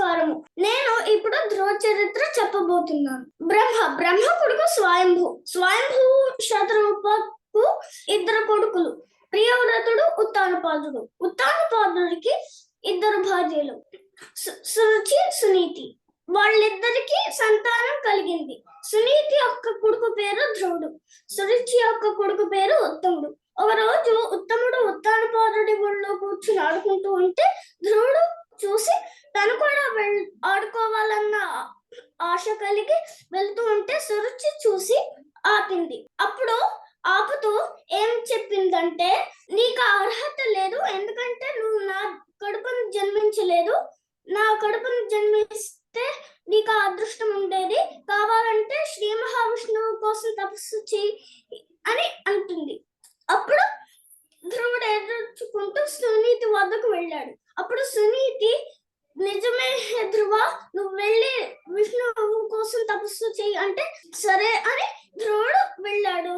నమస్కారము. నేను ఇప్పుడు ధ్రువ చరిత్ర చెప్పబోతున్నాను. బ్రహ్మ బ్రహ్మ కొడుకు స్వయంభు. స్వయంభు శత్రుపకు ఇద్దరు కొడుకులు. ప్రియవ్రతుడు ఉత్తానపాదుడు ఉత్తానపాదుడికి ఇద్దరు భార్యలు. సు- సురుచి సునీతి. వాళ్ళిద్దరికి సంతానం కలిగింది. సునీతి యొక్క కొడుకు పేరు ధ్రువుడు సురుచి యొక్క కొడుకు పేరు ఉత్తముడు. ఒక రోజు ఉత్తముడు ఉత్తానపాదుడి ఒళ్ళో కూర్చుని ఆడుకుంటూ ఉంటే ధ్రువుడు చూసి తను కూడా వెళ్ ఆడుకోవాలన్న ఆశ కలిగి వెళ్తూ ఉంటే సురుచి చూసి ఆపింది. అప్పుడు ఆపుతూ ఏం చెప్పిందంటే నీకు అర్హత లేదు ఎందుకంటే నువ్వు నా కడుపును జన్మించలేదు. నా కడుపును జన్మిస్తే నీకు అదృష్టం ఉండేది. కావాలంటే శ్రీ మహావిష్ణువు కోసం తపస్సు చేయి అని అంటుంది. అప్పుడు ధ్రువుడు ఎదుర్చుకుంటూ సునీతి వద్దకు వెళ్ళాడు. అప్పుడు సునీతి నిజమే ధ్రువ నువ్వు వెళ్ళి విష్ణువు చెయ్యి అంటే సరే అని ధ్రువుడు వెళ్ళాడు.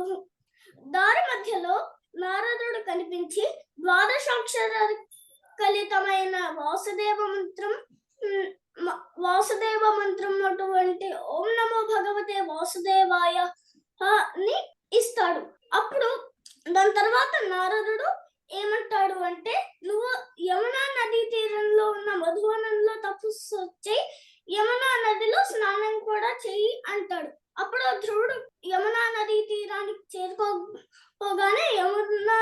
దారి మధ్యలో నారదుడు కనిపించి ద్వాదశాక్షర కలితమైన వాసుదేవ మంత్రం వాసుదేవ మంత్రం అటువంటి ఓం నమో భగవతే వాసుదేవాయ అని ఇస్తాడు. అప్పుడు దాని తర్వాత నారదుడు ఏమంటాడు అంటే నువ్వు యమునా నదీ తీరంలో ఉన్న మధువనంలో తపస్సు చేయి యమునా నదిలో స్నానం కూడా చేయి అంటాడు. అప్పుడు ధ్రువుడు యమునా నది తీరానికి చేరుకోగానే యమునా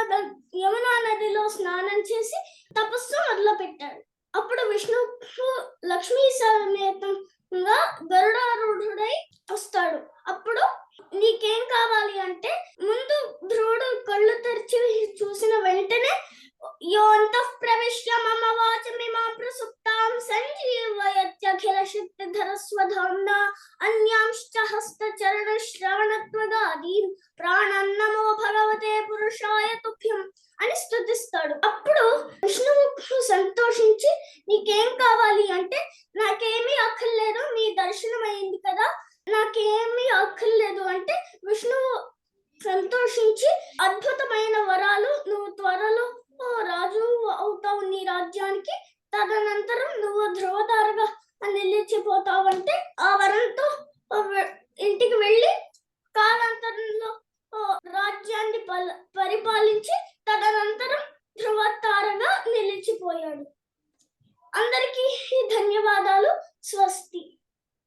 యమునా నదిలో స్నానం చేసి తపస్సు మొదలు పెట్టాడు అప్పుడు విష్ణు లక్ష్మీ సమేతంగా గరుడారూఢుడై వస్తాడు. అప్పుడు నీకేం కావాలి అంటే ముందు ధ్రువుడు కళ్ళు తెరిచి చూసిన వెంటనే యోంత ప్రవిశ్య మమ వాచమిమాం ప్రసుప్తాం సంజీవ ప్రాణన్నమో భగవతే పురుషాయ తుభ్యం అని స్థుతిస్తాడు అప్పుడు విష్ణుముఖుడు సంతోషించి నీకేం కావాలి అంటే నాకేమీ అక్కర్లేదు నీ దర్శనం అయింది కదా నాకేమీ అక్కర్లేదు అంటే విష్ణువు సంతోషించి అద్భుతమైన వరాలు నువ్వు త్వరలో రాజు అవుతావు నీ రాజ్యానికి తదనంతరం నువ్వు ధ్రువదారుగా మళ్ళీ నిలిచిపోతావంటే ఆ వరంతో ఇంటికి వెళ్ళి కాలాంతరంలో రాజ్యాన్ని పరిపాలించి తదనంతరం ధృవతారగా నిలిచిపోయాడు. అందరికీ ధన్యవాదాలు స్వస్తి.